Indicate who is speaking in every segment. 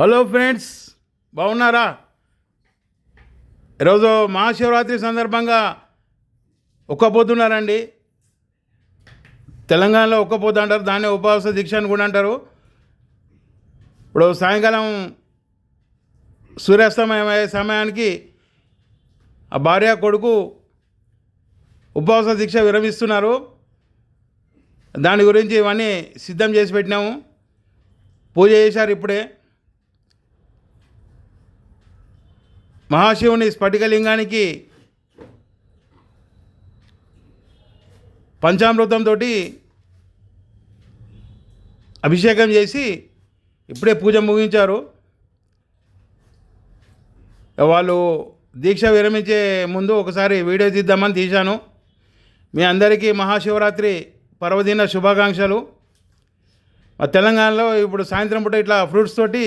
Speaker 1: Hello friends బాగున్నారా? ఈరోజు మహాశివరాత్రి సందర్భంగా ఒక్క తెలంగాణలో ఒక్క పొద్దు అంటారు దాన్ని ఉపవాస దీక్ష అని కూడా అంటారు. ఇప్పుడు సాయంకాలం సూర్యాస్తమయం అయ్యే సమయానికి ఆ భార్య కొడుకు ఉపవాస దీక్ష విరమిస్తున్నారు. దాని గురించి ఇవన్నీ సిద్ధం చేసి పెట్టినాము. పూజ చేశారు ఇప్పుడే. మహాశివుని స్ఫటికలింగానికి పంచామృతంతో అభిషేకం చేసి ఇప్పుడే పూజ ముగించారు. వాళ్ళు దీక్ష విరమించే ముందు ఒకసారి వీడియో తీద్దామని తీశాను. మీ అందరికీ మహాశివరాత్రి పర్వదిన శుభాకాంక్షలు. మా తెలంగాణలో ఇప్పుడు సాయంత్రం పూట ఇట్లా ఫ్రూట్స్ తోటి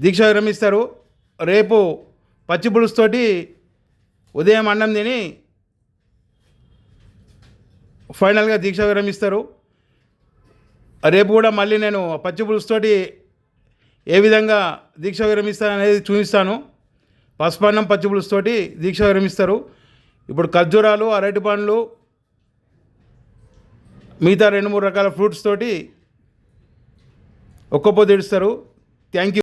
Speaker 1: దీక్ష విరమిస్తారు. రేపు పచ్చి ఉదయం అన్నం తిని ఫైనల్గా దీక్ష విరమిస్తారు రేపు కూడా మళ్ళీ నేను పచ్చి ఏ విధంగా దీక్ష విరమిస్తాను అనేది చూపిస్తాను. పసుపన్నం పచ్చి పులుసు దీక్ష విరమిస్తారు ఇప్పుడు ఖర్జూరాలు అరటి పండ్లు మిగతా రెండు మూడు రకాల ఫ్రూట్స్ తోటి ఒక్క పొద్దు ఇడుస్తారు థ్యాంక్ యూ